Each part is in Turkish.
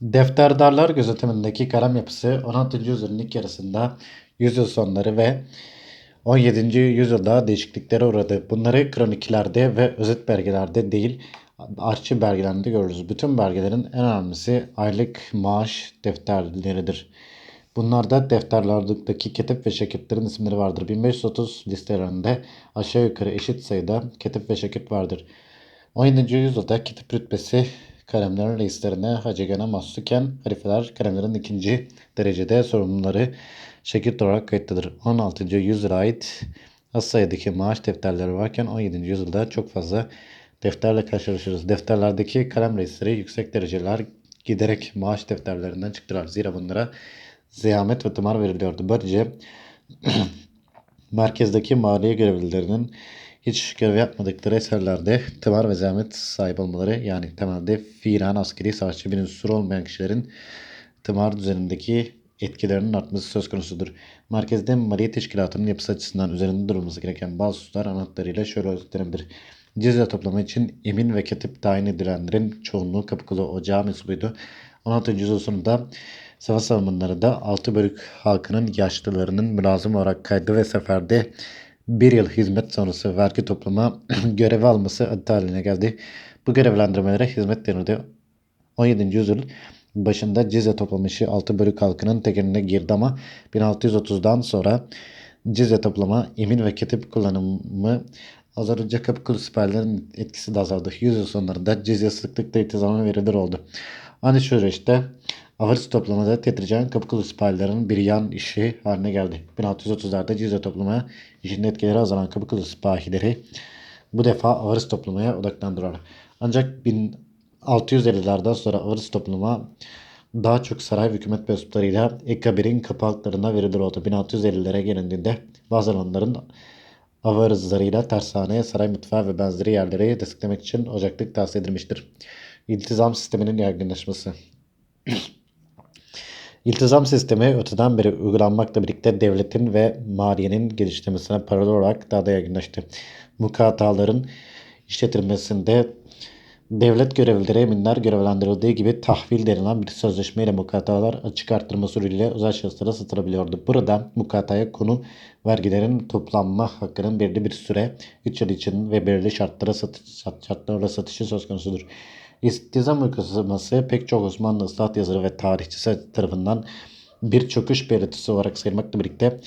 Defterdarlar gözetimindeki kalem yapısı 16. yüzyılın ilk yarısında yüzyıl sonları ve 17. yüzyılda değişikliklere uğradı. Bunları kroniklerde ve özet belgelerde değil, arşiv belgelerinde görürüz. Bütün belgelerin en önemlisi aylık maaş defterleridir. Bunlarda defterlerdeki ketip ve şekitlerin isimleri vardır. 1530 listelerinde aşağı yukarı eşit sayıda ketip ve şekit vardır. 17. yüzyılda ketip rütbesi kalemlerin reislerine hacegana mahsuken halifeler kalemlerin ikinci derecede sorumluları şekit olarak kayıtlıdır. 16. yüzyıla ait az sayıdaki maaş defterleri varken 17. yüzyılda çok fazla defterle karşılaşırız. Defterlerdeki kalem reisleri yüksek dereceler giderek maaş defterlerinden çıktılar. Zira bunlara ziyamet ve tımar veriliyordu. Böylece merkezdeki maliye görevlilerinin hiç görev yapmadıkları eserlerde tımar ve zahmet sahip olmaları yani temelde fiilen askeri savaşçı bir unsur olmayan kişilerin tımar düzenindeki etkilerinin artması söz konusudur. Merkezde maliye teşkilatının yapısı açısından üzerinde durulması gereken bazı hususlar anahtarıyla şöyle özetlenebilir. Cizye toplama için emin ve katip tayin edilenlerin çoğunluğu Kapıkulu Ocağı mensubuydu. 16. yüzyıl sonunda savaş savunmaları da altı bölük halkının yaşlılarının mülazım olarak kaydı ve seferde bir yıl hizmet sonrası vergi toplama görevi alması adet haline geldi. Bu görevlendirmelere hizmet denildi. 17. yüzyıl başında Cizre toplama işi 6 bölük halkının tekeline girdi ama 1630'dan sonra Cizre toplama, emin ve ketip kullanımı azalınca Kapıkulu siperlerin etkisi de azaldı. Yüzyıl sonlarında Cizre sıklıkla iltizama verilir oldu. Aynı süreçte Avaris toplamada Tetrican Kapıkulu siperlerinin bir yan işi haline geldi. 1630'larda Cizre toplama işinin etkileri azalan Kapıkulu sipahileri bu defa Avaris toplamaya odaklandılar. Ancak 1650'lerden sonra Avaris toplama daha çok saray hükümet mensuplarıyla Ekabir'in kapı halklarına verilir oldu. 1650'lere gelindiğinde bazı alanların avarizlarıyla tersane, saray mutfağı ve benzeri yerleri desteklemek için ocaklık tavsiye edilmiştir. İltizam sisteminin yaygınlaşması İltizam sistemi öteden beri uygulanmakla birlikte devletin ve maliyenin geliştirmesine paralel olarak daha da yaygınlaştı. Mukataların işletilmesinde devlet görevlileri eminler görevlendirildiği gibi tahvil denilen bir sözleşmeyle mukatalar açık arttırma usulüyle özel şahıslara satılabiliyordu. Burada mukataya konu vergilerin toplanma hakkının belirli bir süre 3 yıl için ve belirli şartlara satış, şartlarla satışı söz konusudur. İltizam uygulaması pek çok Osmanlı ıslahat yazarı ve tarihçisi tarafından bir çöküş belirtisi olarak sayılmakla birlikte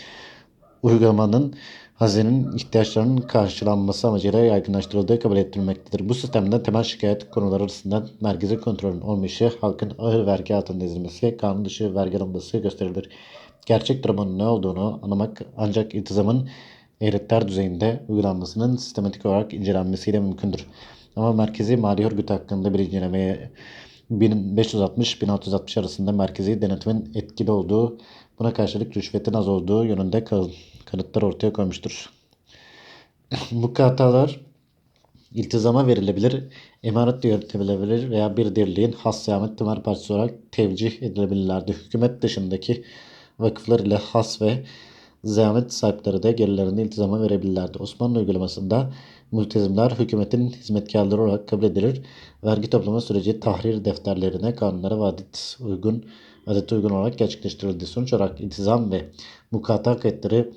uygulamanın hazinenin ihtiyaçlarının karşılanması amacıyla yaygınlaştırıldığı kabul ettirilmektedir. Bu sistemde temel şikayet konuları arasında merkezi kontrolün olmayışı, halkın ağır vergi altında ezilmesi, kanun dışı vergi alınması gösterilir. Gerçek durumun ne olduğunu anlamak ancak iltizamın eyaletler düzeyinde uygulanmasının sistematik olarak incelenmesiyle mümkündür. Ama merkezi mali örgüt hakkında bir incelemeye 1560-1660 arasında merkezi denetimin etkili olduğu, buna karşılık rüşvetin az olduğu yönünde kanıtlar ortaya koymuştur. Mukatalar iltizama verilebilir, emanet yönetilebilir veya bir dirliğin has zahmet tımar parçası olarak tevcih edilebilirlerdi. Hükümet dışındaki vakıflar ile has ve zahmet sahipleri de gelirlerini iltizama verebilirlerdi. Osmanlı uygulamasında mültezimler hükümetin hizmetkarları olarak kabul edilir. Vergi toplama süreci tahrir defterlerine, kanunlara ve adet uygun, adete uygun olarak gerçekleştirildi. Sonuç olarak iltizam ve mukata kayıtları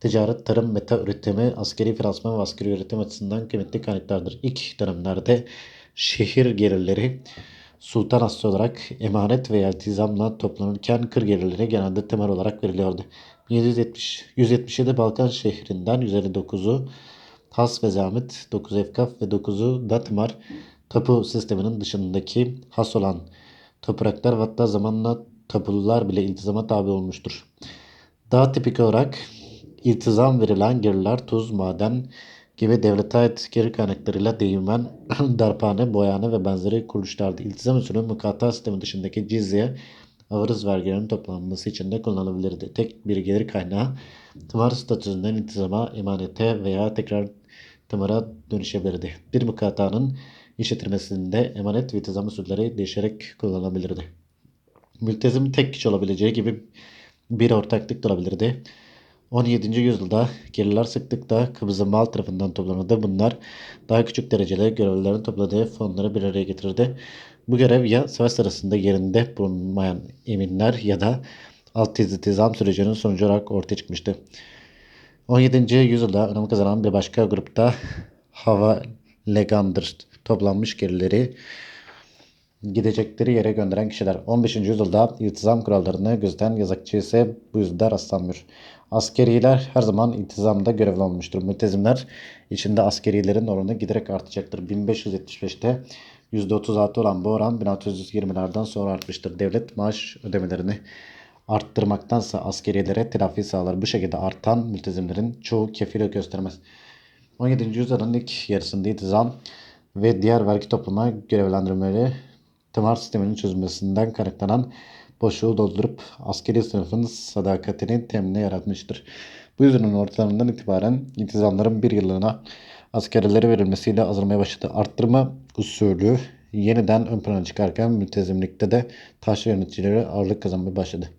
ticaret, tarım, meta üretimi, askeri finansman ve askeri üretim açısından kıymetli kaynaklardır. İlk dönemlerde şehir gelirleri sultan aslı olarak emanet veya iltizamla toplanırken kır gelirleri genelde temel olarak veriliyordu. 1770, 177 Balkan şehrinden 159'u Has ve Zahmet, 9 Efkaf ve 9'u Datmar tapu sisteminin dışındaki has olan topraklar ve hatta zamanla tapulular bile iltizama tabi olmuştur. Daha tipik olarak iltizam verilen gelirler tuz, maden gibi devlete ait geri kaynaklarıyla değirmen, darphane, boyane ve benzeri kuruluşlardı. İltizam usulü mukata sistemi dışındaki cizye, avırız vergilerinin toplanması için de kullanılabilirdi. Tek bir gelir kaynağı tımar statüsünden iltizama, emanete veya tekrar tımara dönüşebilirdi. Bir mukatanın işletilmesinde emanet ve iltizam usulleri değişerek kullanılabilirdi. Mültezim tek kişi olabileceği gibi bir ortaklık da olabilirdi. 17. yüzyılda gelirler sıklıkla Kıbrıs'ın mal tarafından toplanırdı. Bunlar daha küçük derecede görevlilerin topladığı fonları bir araya getirirdi. Bu görev ya savaş sırasında yerinde bulunmayan eminler ya da alt iltizam sürecinin sonucu olarak ortaya çıkmıştı. 17. yüzyılda önem kazanan bir başka grupta hava legandır toplanmış gerileri gidecekleri yere gönderen kişiler. 15. yüzyılda iltizam kurallarını gözeten yazıkçı ise bu yüzyılda rastlanmıyor. Askeriler her zaman iltizamda görevli olmuştur. Mültezimler içinde askerilerin oranı giderek artacaktır. 1575'te %36 olan bu oran 1620'lerden sonra artmıştır. Devlet maaş ödemelerini arttırmaktansa askeriyelere telafi sağlar. Bu şekilde artan mültezimlerin çoğu kefil göstermez. 17. yüzyılın ilk yarısında iltizam ve diğer vergi toplama görevlendirmeleri tımar sisteminin çözülmesinden kaynaklanan boşluğu doldurup askeri sınıfın sadakatini temine yaratmıştır. Bu yüzyılın ortalarından itibaren intizamların bir yıllığına askerlere verilmesiyle azalmaya başladı. Arttırma usulü yeniden ön plana çıkarken mültezimlikte de taşra yöneticileri ağırlık kazanmaya başladı.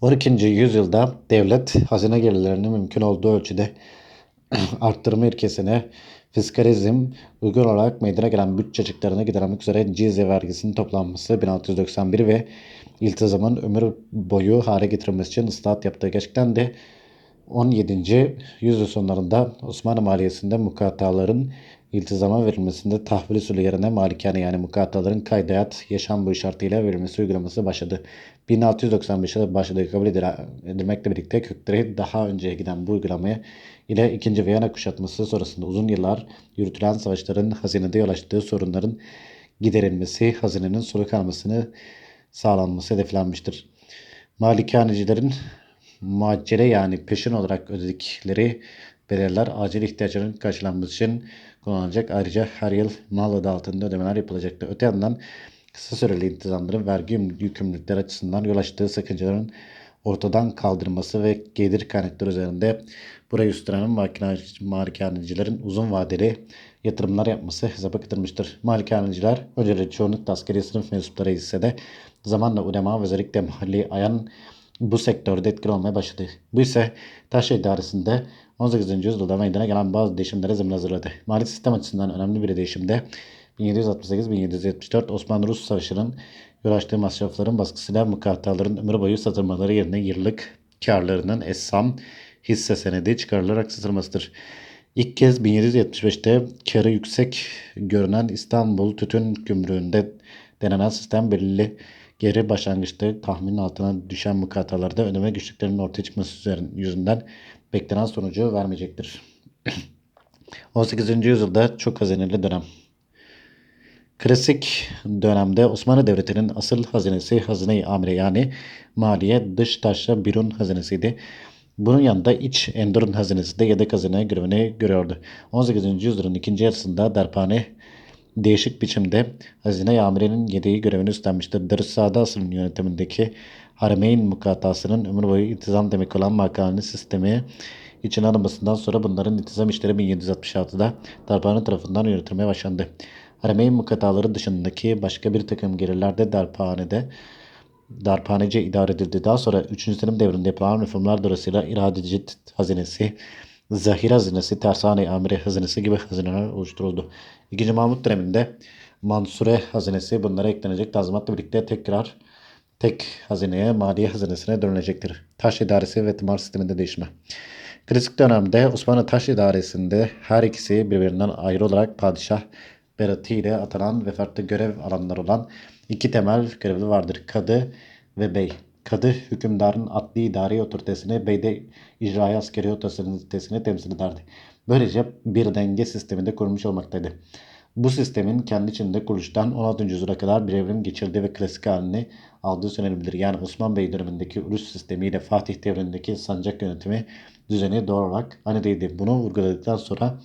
12. yüzyılda devlet hazine gelirlerini mümkün olduğu ölçüde arttırma ilkesine fiskalizm uygun olarak meydana gelen bütçe açıklarını gidermek üzere cizye vergisinin toplanması 1691 ve iltizamın ömür boyu hale getirilmesi için ıslahat yaptığı gerçekten de 17. yüzyıl sonlarında Osmanlı maliyesinde mukataların iltizama verilmesinde tahvil usulü yerine malikane yani mukataların kaydayat yaşam boyu şartıyla verilmesi uygulaması başladı. 1695'te başladığı kabul edilmekle birlikte kökleri daha önceye giden bu uygulamaya ile 2. Viyana kuşatması sonrasında uzun yıllar yürütülen savaşların hazinede yol açtığı sorunların giderilmesi, hazinenin soluk almasını sağlanması hedeflenmiştir. Malikanecilerin muaccele yani peşin olarak ödedikleri bedeller acil ihtiyaçların karşılanması için kullanılacak. Ayrıca her yıl mal adı altında ödemeler yapılacaktı. Öte yandan kısa süreli intizamların vergi yükümlülükleri açısından yol açtığı sakıncaların ortadan kaldırılması ve gelir kaynakları üzerinde burayı üstlenen malikanecilerin uzun vadeli yatırımlar yapması hesaba katılmıştır. Malikaneciler önceleri çoğunlukla askeri sınıf mensupları ise de zamanla ulema ve özellikle mahalli ayan bu sektörde etkili olmaya başladı. Bu ise taş idaresinde 18. yüzyılda meydana gelen bazı değişimlere zemin hazırladı. Mali sistem açısından önemli bir değişimde 1768-1774 Osmanlı-Rus Savaşı'nın yol açtığı masrafların baskısıyla mukataların ömür boyu satılmaları yerine yıllık karlarının essam hisse senedi çıkarılarak satılmasıdır. İlk kez 1775'te karı yüksek görünen İstanbul Tütün Gümrüğü'nde denenen sistem belirli geri başlangıçta tahminin altına düşen mukatalarda ödeme güçlüklerinin ortaya çıkması yüzünden beklenen sonucu vermeyecektir. 18. yüzyılda çok hazineli dönem. Klasik dönemde Osmanlı Devleti'nin asıl hazinesi hazine-i amire yani maliye dış taşra birun hazinesiydi. Bunun yanında iç endurun hazinesi de yedek hazine görevini görüyordu. 18. yüzyılın ikinci yarısında darphane değişik biçimde hazine amirenin yedeği görevini üstlenmiştir. Darüssa'da asrın yönetimindeki Haremeyn mukatasının ömür boyu intizam demek olan makaleni sistemi içine alınmasından sonra bunların intizam işleri 1766'da darphane tarafından yönetilmeye başlandı. Haremeyn mukataları dışındaki başka bir takım gelirler de darphanede darphanece idare edildi. Daha sonra 3. Selim devrinde yapılan reformlar dolayısıyla iradeci hazinesi, zahir hazinesi, tersane amire hazinesi gibi hazineler oluşturuldu. 2. Mahmut döneminde Mansure hazinesi bunlara eklenecek tazminatla birlikte tekrar tek hazineye, maliye hazinesine dönülecektir. Taş idaresi ve tımar sisteminde değişme. Klasik dönemde Osmanlı Taş İdaresi'nde her ikisi birbirinden ayrı olarak padişah beratı ile atanan ve farklı görev alanları olan iki temel görevli vardır. Kadı ve bey. Kadı hükümdarın adli idari otoritesini, bey de icraya askeri otoritesini temsil ederdi. Böylece bir denge sisteminde kurulmuş olmaktaydı. Bu sistemin kendi içinde kuruluştan 16. yüzyıla kadar bir evrim geçirdiği ve klasik halini aldığı söylenebilir. Yani Osman Bey dönemindeki Rus sistemiyle Fatih devrindeki sancak yönetimi düzeni doğal olarak aynı değildi. Bunu vurguladıktan sonra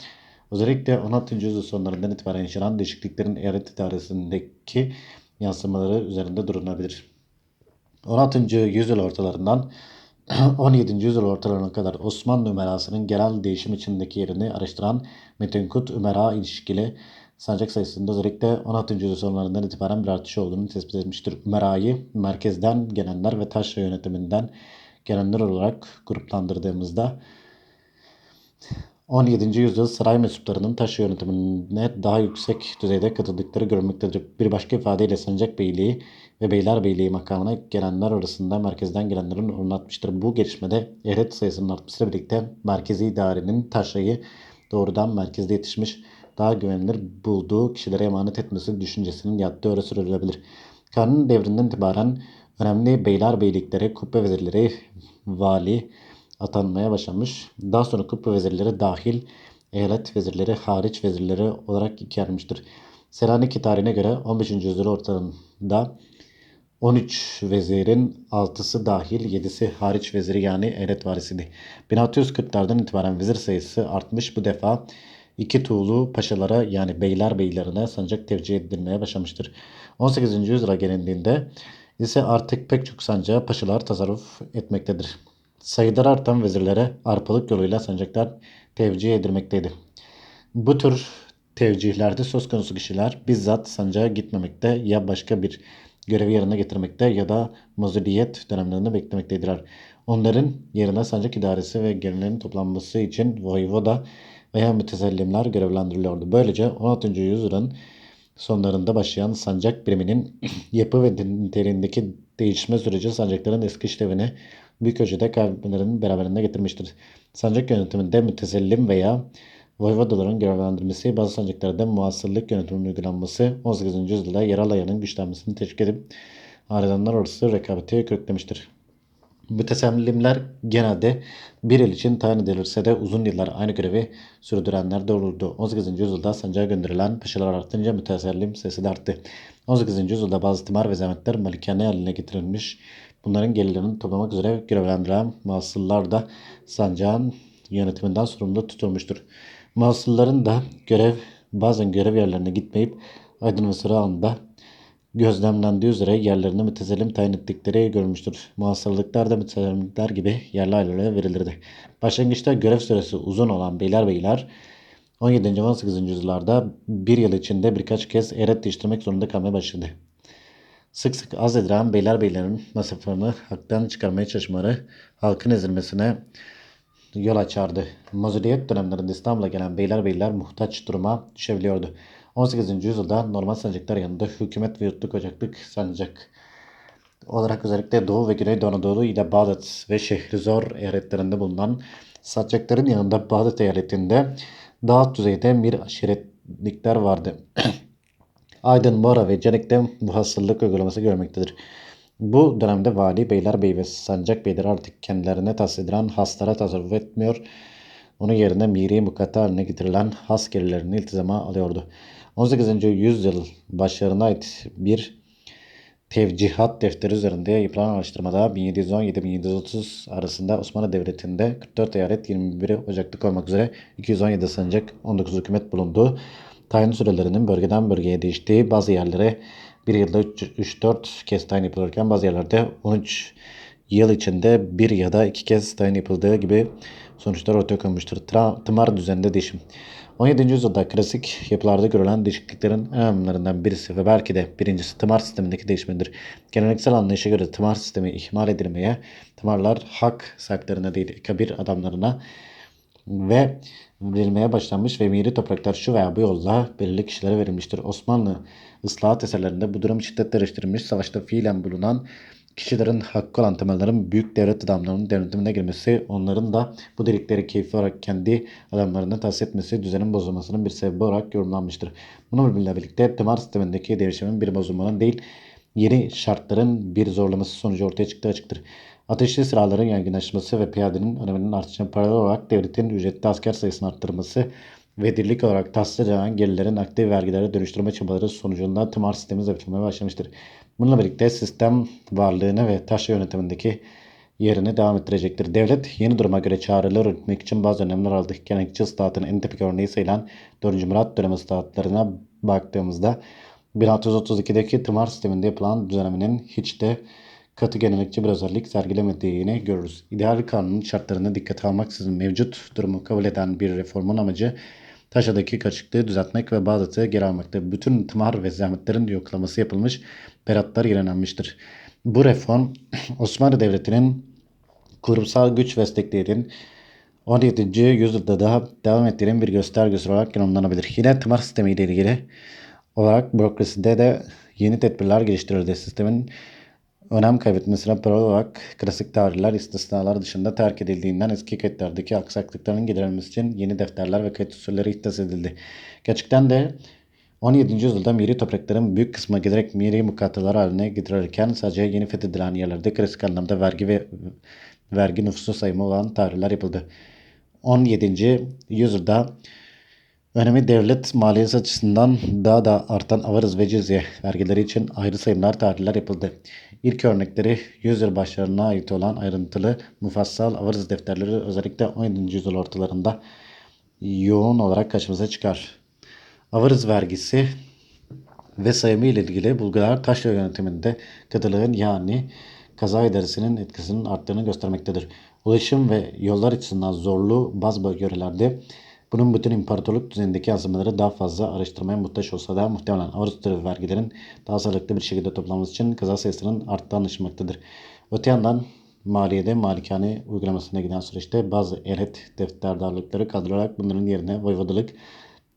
özellikle 16. yüzyıl sonlarından itibaren yaşanan değişikliklerin eyalet idaresindeki yansımaları üzerinde durulabilir. 16. yüzyıl ortalarından 17. yüzyıl ortalarına kadar Osmanlı Ümerası'nın genel değişim içindeki yerini araştıran Metin Kut, Ümera ilişkili sancak sayısında özellikle 16. yüzyıl sonlarından itibaren bir artış olduğunu tespit etmiştir. Ümera'yı merkezden gelenler ve taşra yönetiminden gelenler olarak gruplandırdığımızda 17. yüzyıl saray mensuplarının taş yönetimine daha yüksek düzeyde katıldıkları görülmektedir. Bir başka ifadeyle Sancak Beyliği ve Beylerbeyliği makamına gelenler arasında merkezden gelenlerin oranı artmıştır. Bu gelişmede ehliyet sayısının artmasıyla birlikte merkezi idarenin taşrayı doğrudan merkezde yetişmiş daha güvenilir bulduğu kişilere emanet etmesi düşüncesinin yattığı öyle sürülebilir. Kanun devrinden itibaren önemli beylerbeyliklere, kubbe vezirleri, vali atanmaya başlamış. Daha sonra kubbe vezirleri dahil eyalet vezirleri hariç vezirleri olarak ikiye ayrılmıştır. Selanik tarihine göre 15. yüzyıl ortalarında 13 vezirin 6'sı dahil 7'si hariç veziri yani eyalet varisiydi. 1640'lardan itibaren vezir sayısı artmış bu defa iki tuğlu paşalara yani beyler beylerine sancak tevcih edilmeye başlamıştır. 18. yüzyıla gelindiğinde ise artık pek çok sancağı paşalar tasarruf etmektedir. Sayıları artan vezirlere arpalık yoluyla sancaklar tevcih edilmekteydi. Bu tür tevcihlerde söz konusu kişiler bizzat sancağa gitmemekte ya başka bir görevi yerine getirmekte ya da muzuliyet dönemlerini beklemektedirler. Onların yerine sancak idaresi ve gelirlerin toplanması için voyvoda veya mütesellimler görevlendiriliyordu. Böylece 16. yüzyılın sonlarında başlayan sancak biriminin yapı ve niteliğindeki değişme süreci sancakların eski işlevini büyük ölçüde kaybetmelerin beraberinde getirmiştir. Sancak yönetiminde mütesellim veya voyvodaların görevlendirmesi, bazı sancaklarda muasırlık yönetiminin uygulanması 18. yüzyılda yerel ayağının güçlenmesini teşvik edip hanedanlar arası rekabeti körüklemiştir. Mütesellimler genelde bir yıl için tayin edilirse de uzun yıllar aynı görevi sürdürenler de olurdu. 18. yüzyılda sancağa gönderilen paşalar artınca mütesellim sesi de arttı. 18. yüzyılda bazı timar ve zahmetler malikane haline getirilmiş. Bunların gelirlerini toplamak üzere görevlendirilen mahsullar da sancağın yönetiminden sorumlu tutulmuştur. Mahsulların da görev bazen görev yerlerine gitmeyip Aydın ve Sıra anında gözlemlendiği üzere yerlerini mütesellim tayin ettikleri görülmüştür. Muhasırlıklar da mütesellimler gibi yerli ailelere verilirdi. Başlangıçta görev süresi uzun olan beylerbeyler 17. ve 18. yüzyıllarda bir yıl içinde birkaç kez eret değiştirmek zorunda kalmaya başladı. Sık sık az edilen beylerbeylerin masraflarını haktan çıkarmaya çalışmaları halkın ezilmesine yol açardı. Mazuliyet dönemlerinde İstanbul'a gelen beylerbeyler muhtaç duruma düşebiliyordu. 18. yüzyılda normal sancaklar yanında hükümet ve yurtluk ocaklık sancak olarak özellikle Doğu ve Güneydoğu Anadolu ile Bağdat ve Şehrizor eyaletlerinde bulunan sancakların yanında Bağdat eyaletinde alt düzeyde bir aşiretlikler vardı. Aydın, Mora ve Canik'te bu hastalık uygulaması görmektedir. Bu dönemde vali, beyler, ve sancak beyleri artık kendilerine tahsis edilen haslara tasarruf etmiyor. Onun yerine miri mukatta haline getirilen has gelirlerini iltizama alıyordu. 18. yüzyıl başlarına ait bir tevcihat defteri üzerinde yapılan araştırmada 1717-1730 arasında Osmanlı Devleti'nde 44 eyalet 21 Ocaklık olmak üzere 217 sancak 19 hükümet bulunduğu tayin sürelerinin bölgeden bölgeye değiştiği bazı yerlere bir yılda 3-4 kez tayin yapılırken bazı yerlerde 13 yıl içinde bir ya da iki kez tayin yapıldığı gibi sonuçlar ortaya konmuştur. Tımar düzeninde değişim. 17. yüzyılda klasik yapılarda görülen değişikliklerin en önemlilerinden birisi ve belki de birincisi tımar sistemindeki değişmedir. Geleneksel anlayışa göre tımar sistemi ihmal edilmeye, tımarlar hak sahiplerine değil kabir adamlarına ve verilmeye başlanmış ve miri topraklar şu veya bu yolla belirli kişilere verilmiştir. Osmanlı ıslahat eserlerinde bu durum şiddetle eleştirilmiş. Savaşta fiilen bulunan kişilerin hakkı olan temellerin büyük devlet adamlarının denetimine girmesi, onların da bu delikleri keyfi olarak kendi adamlarına tahsis etmesi düzenin bozulmasının bir sebebi olarak yorumlanmıştır. Bununla birlikte tımar sistemindeki değişimin bir bozulmanın değil, yeni şartların bir zorlaması sonucu ortaya çıktığı açıktır. Ateşli silahların yaygınlaşması ve piyadenin öneminin artışına paralel olarak devletin ücretli asker sayısını arttırması ve dirlik olarak tahsis edilen gelirlerin aktif vergilere dönüştürme çabaları sonucunda tımar sistemi zayıflamaya başlamıştır. Bununla birlikte sistem varlığını ve taş yönetimindeki yerini devam ettirecektir. Devlet yeni duruma göre çağrılar üretmek için bazı önlemler aldı. Gelenekçi ıslahatın en tipik örneği sayılan 4. Murat dönemi ıslahatlarına baktığımızda 1632'deki tımar sisteminde yapılan düzenlemenin hiç de katı gelenekçi bir özellik sergilemediğini görürüz. İdeal kanunun şartlarına dikkat almaksızın mevcut durumu kabul eden bir reformun amacı taşadaki kaçıklığı düzeltmek ve Bağdat'ı geri almakta. Bütün tımar ve zahmetlerin yoklaması yapılmış, beratlar yenilenmiştir. Bu reform Osmanlı Devleti'nin kurumsal güç ve desteklerinin 17. yüzyılda daha devam ettiğinin bir göstergesi olarak yorumlanabilir. Yine tımar sistemi ile ilgili olarak bürokraside de yeni tedbirler geliştirildi. Sistemin önem kaybetmesine paralel olarak klasik tarihler istisnalar dışında terk edildiğinden eski kayıtlardaki aksaklıkların giderilmesi için yeni defterler ve kayıt usulleri ihdas edildi. Gerçekten de 17. yüzyılda miri toprakların büyük kısmı giderek miri mukatalar haline getirilirken sadece yeni fethedilen yerlerde klasik anlamda vergi ve vergi nüfusu sayımı olan tarihler yapıldı. 17. yüzyılda önemi devlet maliyesi açısından daha da artan avarız ve cizye vergileri için ayrı sayımlar tarihler yapıldı. İlk örnekleri yüzyıl başlarına ait olan ayrıntılı mufassal avarız defterleri özellikle 17. yüzyıl ortalarında yoğun olarak karşımıza çıkar. Avarız vergisi ve sayımı ile ilgili Bulgar taşra yönetiminde katılığın yani kaza idaresinin etkisinin arttığını göstermektedir. Ulaşım ve yollar açısından zorlu bazı bölgelerde bunun bütün imparatorluk düzenindeki yansımaları daha fazla araştırmaya muhtaç olsa da muhtemelen Avusturya vergilerin daha sağlıklı bir şekilde toplanması için kaza sayısının arttığı anlaşılmaktadır. Öte yandan maliyede malikane uygulamasına giden süreçte bazı eyalet defterdarlıkları kaldırarak bunların yerine voyvodalık,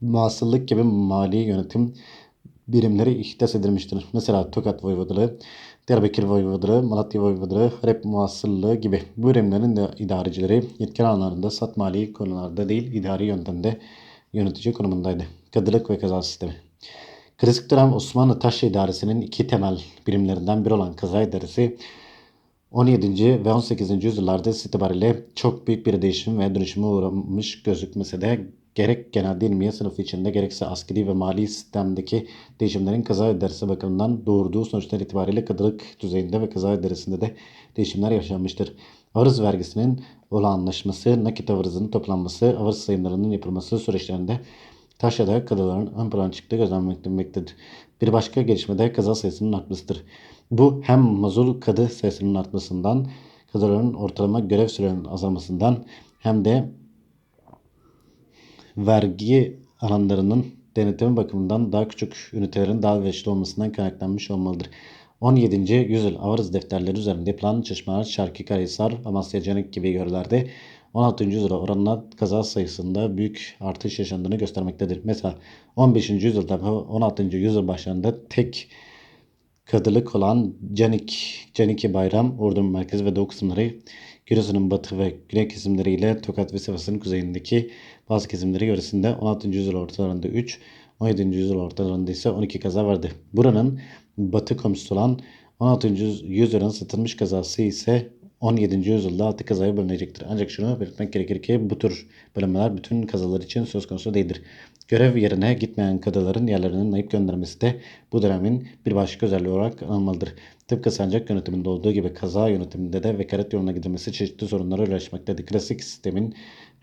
muhasırlık gibi mali yönetim birimleri ihdas edilmiştir. Mesela Tokat Voyvodalığı, Diyarbakır Voyvodalığı, Malatya Voyvodalığı, Harep Muhasırlığı gibi bu birimlerin de idarecileri yetkin alanlarında sat mali konularda değil idari yöntemde yönetici konumundaydı. Kadılık ve kaza sistemi. Klasik dönem Osmanlı Taşra İdaresi'nin iki temel birimlerinden biri olan kaza idaresi 17. ve 18. yüzyıllarda itibariyle çok büyük bir değişim ve dönüşüme uğramış gözükmese de gerek genel ilmiye sınıfı içinde gerekse askeri ve mali sistemdeki değişimlerin kaza idaresi bakımından doğurduğu sonuçlar itibariyle kadılık düzeyinde ve kaza idaresinde de değişimler yaşanmıştır. Arız vergisinin olağanlaşması, nakit avırızının toplanması, arız sayımlarının yapılması süreçlerinde Taşra'da kazaların ön plana çıktığı gözlenmektedir. Bir başka gelişme de kaza sayısının artmasıdır. Bu hem mazur kadı sayısının artmasından, kazaların ortalama görev sürelerinin azalmasından hem de vergi alanlarının denetimi bakımından daha küçük ünitelerin daha elverişli olmasından kaynaklanmış olmalıdır. 17. yüzyıl avarız defterleri üzerinde yapılan çalışmalar Şarkı Karahisar, Amasya Canik gibi yörelerde 16. yüzyıla oranla kaza sayısında büyük artış yaşandığını göstermektedir. Mesela 15. yüzyılda ve 16. yüzyıl başlarında tek kadılık olan Canik, Caniki Bayram, Ordu'nun merkezi ve doğu kısımları, Giresun'un batı ve güney kesimleriyle Tokat ve Sivas'ın kuzeyindeki bazı kesimleri yöresinde 16. yüzyıl ortalarında 3, 17. yüzyıl ortalarında ise 12 kaza vardı. Buranın batı komşusu olan 16. yüzyılın satılmış kazası ise 17. yüzyılda 6 kazaya bölünecektir. Ancak şunu belirtmek gerekir ki bu tür bölünmeler bütün kazalar için söz konusu değildir. Görev yerine gitmeyen kadıların yerlerinin naip göndermesi de bu dönemin bir başka özelliği olarak anılmalıdır. Tıpkı sancak yönetiminde olduğu gibi kaza yönetiminde de vekalet yoluna gidilmesi çeşitli sorunlara uğraşmaktadır. Klasik sistemin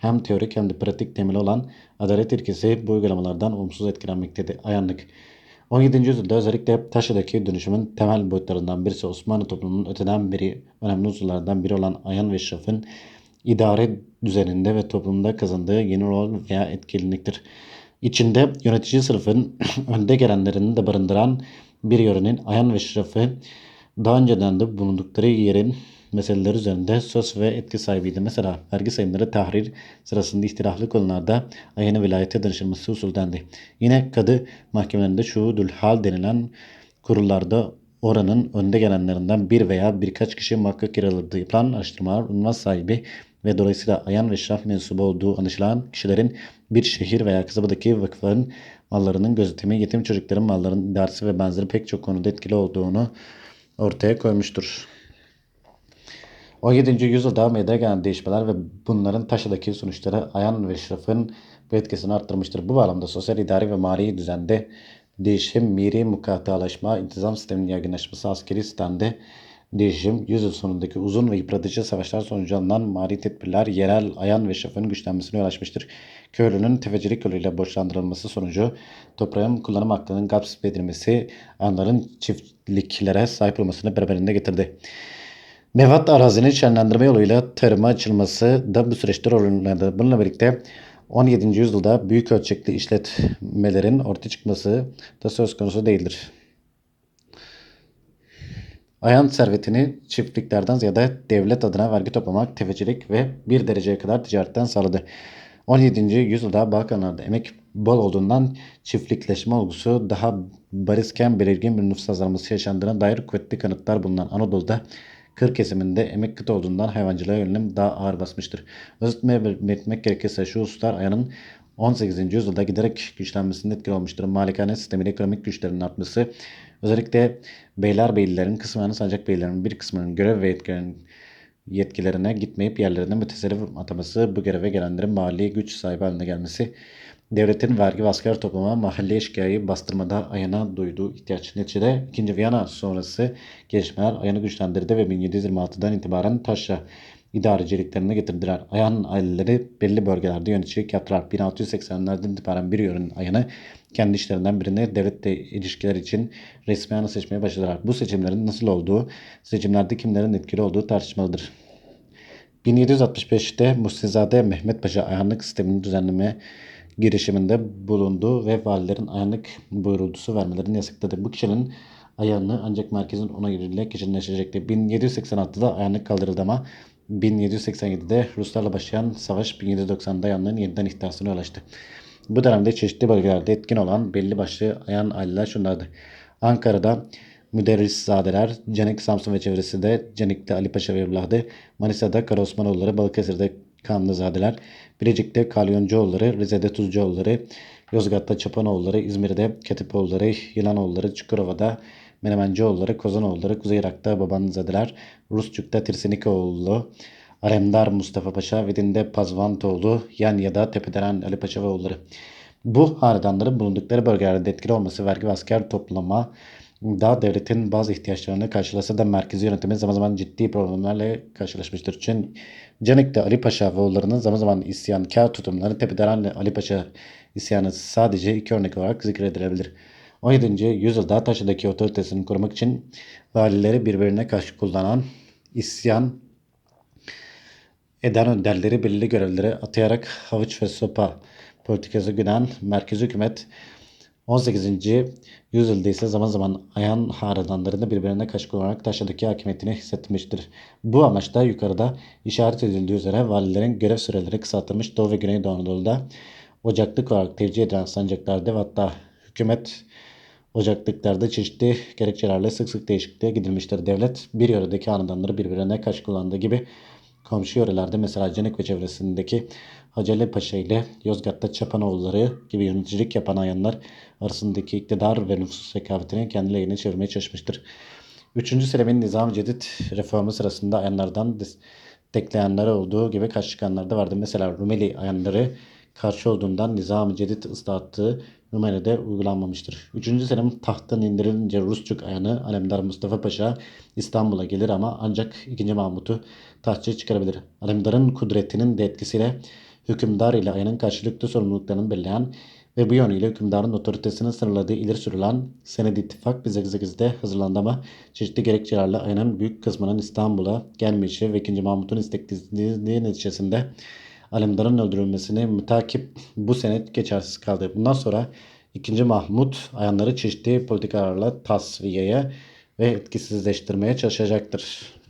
hem teorik hem de pratik temeli olan adalet ilkesi bu uygulamalardan olumsuz etkilenmektedir. Ayanlık 17. yüzyılda özellikle Taşra'daki dönüşümün temel boyutlarından birisi Osmanlı toplumunun öteden beri önemli unsurlardan biri olan ayan ve şrafın idare düzeninde ve toplumda kazandığı yeni rol veya etkinliktir. İçinde yönetici sınıfın önde gelenlerini de barındıran bir yörenin ayan ve şrafı daha önceden de bulundukları yerin meseleleri üzerinde söz ve etki sahibiydi. Mesela vergi sayımları tahrir sırasında ihtilaflı konularda ayına vilayete danışılması usuldendi. Yine kadı mahkemelerinde şuudül hal denilen kurullarda oranın önde gelenlerinden bir veya birkaç kişi muhakkak yer alırdı. Yapılan araştırmalar unvan sahibi ve dolayısıyla ayan ve şraf mensubu olduğu anlaşılan kişilerin bir şehir veya kasabadaki vakıfların mallarının gözetimi, yetim çocukların mallarının idaresi ve benzeri pek çok konuda etkili olduğunu ortaya koymuştur. 17. yüzyılda meydana gelen değişmeler ve bunların taşıdaki sonuçları ayan ve şrafın bu etkisini arttırmıştır. Bu bağlamda sosyal idari ve mali düzende değişim, miri mukatalaşma, intizam sisteminin yaygınlaşması, askeri sistemde değişim, yüzyıl sonundaki uzun ve yıpratıcı savaşlar sonucu alınan mali tedbirler yerel ayan ve şafın güçlenmesine yol açmıştır. Köylünün tefecilik yoluyla borçlandırılması sonucu toprağın kullanım hakkının gasp edilmesi ayanların çiftliklere sahip olmasını beraberinde getirdi. Mevat arazinin şenlendirme yoluyla tarıma açılması da bu süreçte rol oynadı. Bununla birlikte 17. yüzyılda büyük ölçekli işletmelerin ortaya çıkması da söz konusu değildir. Ayan servetini çiftliklerden ziyade devlet adına vergi toplamak, tefecilik ve bir dereceye kadar ticaretten sağladı. 17. yüzyılda Balkanlarda emek bol olduğundan çiftlikleşme olgusu daha barizken belirgin bir nüfus azalması yaşandığına dair kuvvetli kanıtlar bulunan Anadolu'da kır kesiminde emek kıt olduğundan hayvancılığa yönelim daha ağır basmıştır. Özetme belirtmek gerekirse şu hususlar Ayan'ın 18. yüzyılda giderek güçlenmesinde etkili olmuştur. Malikane sistemiyle ekonomik güçlerinin artması, özellikle beylerbeylilerin kısmen sancak beylerin bir kısmının görev ve yetkilerin yetkilerine gitmeyip yerlerine müteselli ataması, bu göreve gelenlerin mali güç sahibi haline gelmesi, devletin vergi ve asker toplama, mahalle eşkıyayı bastırmada Ayan'a duyduğu ihtiyaç. Neticede 2. Viyana sonrası gelişmeler Ayan'ı güçlendirdi ve 1726'dan itibaren taşra idareciliklerine getirdiler. Ayan aileleri belli bölgelerde yöneticilik yaptılar. 1680'lerden itibaren bir yörün Ayan'ı kendi işlerinden birine devletle ilişkiler için resmi ana seçmeye başladılar. Bu seçimlerin nasıl olduğu, seçimlerde kimlerin etkili olduğu tartışmalıdır. 1765'te Muhsinzade Mehmet Paşa ayanlık sistemini düzenleme girişiminde bulundu ve valilerin ayanlık buyurultusu vermelerini yasakladı. Bu kişinin ayanlığı ancak merkezin onayıyla kesinleşecekti. 1786'da ayanlık kaldırıldı ama 1787'de Ruslarla başlayan savaş 1790'da ayanlığın yeniden ihtirasına ulaştı. Bu dönemde çeşitli bölgelerde etkin olan belli başlı ayan aileler şunlardı. Ankara'da Müderriszadeler, Canik Samsun ve çevresinde Canik'te Ali Paşa ve evladı, Manisa'da Karaosmanoğulları, Balıkesir'de Kanlızadeler, Bilecik'te Kalyoncuoğulları, Rize'de Tuzcuoğulları, Yozgat'ta Çapanoğulları, İzmir'de Katipoğulları, Yılanoğulları, Çukurova'da Menemencioğulları, Kozanoğulları, Kuzey Irak'ta Babanzadeler, Rusçuk'ta Tirsinikoğlu, Alemdar Mustafa Paşa, Vidin'de Pazvantoğlu, Yanya'da Tepederen Ali Paşa ve oğulları. Bu hanedanların bulundukları bölgelerde etkili olması vergi ve asker toplama da devletin bazı ihtiyaçlarını karşılasa da merkezi yönetimi zaman zaman ciddi problemlerle karşılaşmıştır. Çünkü Canik'te Ali Paşa ve oğullarının zaman zaman isyankar tutumları Tepederen Ali Paşa isyanı sadece iki örnek olarak zikredilebilir. 17. yüzyılda Taşlı'daki otoritesini korumak için valileri birbirine karşı kullanan isyan eden önderleri belirli görevlere atayarak havuç ve sopa politikası güden merkezi hükümet 18. yüzyılda ise zaman zaman Ayan hanedanlarını birbirine karşı kullanarak Taşlı'daki hakimiyetini hissetmiştir. Bu amaçta yukarıda işaret edildiği üzere valilerin görev süreleri kısaltılmış Doğu ve Güneydoğu Anadolu'da ocaklık olarak tercih edilen sancaklarda ve hatta hükümet ocaklıklarda çeşitli gerekçelerle sık sık değişikliğe gidilmiştir. Devlet bir yöredeki hanedanları birbirine karşı kullandığı gibi komşu yörelerde mesela Canik ve çevresindeki Haceli Paşa ile Yozgat'ta Çapanoğulları gibi yöneticilik yapan ayanlar arasındaki iktidar ve nüfus rekabetini kendi lehine çevirmeye çalışmıştır. 3. Selim'in Nizam-ı Cedid reformu sırasında ayanlardan destekleyenler olduğu gibi karşı çıkanlar da vardı. Mesela Rumeli ayanları karşı olduğundan Nizam-ı Cedid ıslahatı Rumeli'de uygulanmamıştır. 3. Selim tahttan indirilince Rusçuk ayanı Alemdar Mustafa Paşa İstanbul'a gelir ama ancak 2. Mahmut'u tahtçı çıkarabilir. Alemdar'ın kudretinin de etkisiyle hükümdar ile ayanın karşılıklı sorumluluklarını belirleyen ve bu yönüyle hükümdarın otoritesini sınırladığı ileri sürülen Senedi İttifak 1808'de hazırlandı ama çeşitli gerekçelerle ayanın büyük kısmının İstanbul'a gelmeyişi ve 2. Mahmut'un isteksizliği neticesinde Alemdar'ın öldürülmesini mütakip bu senet geçersiz kaldı. Bundan sonra 2. Mahmut ayanları çeşitli politikalarla tasfiyeye ve etkisizleştirmeye çalışacaktır.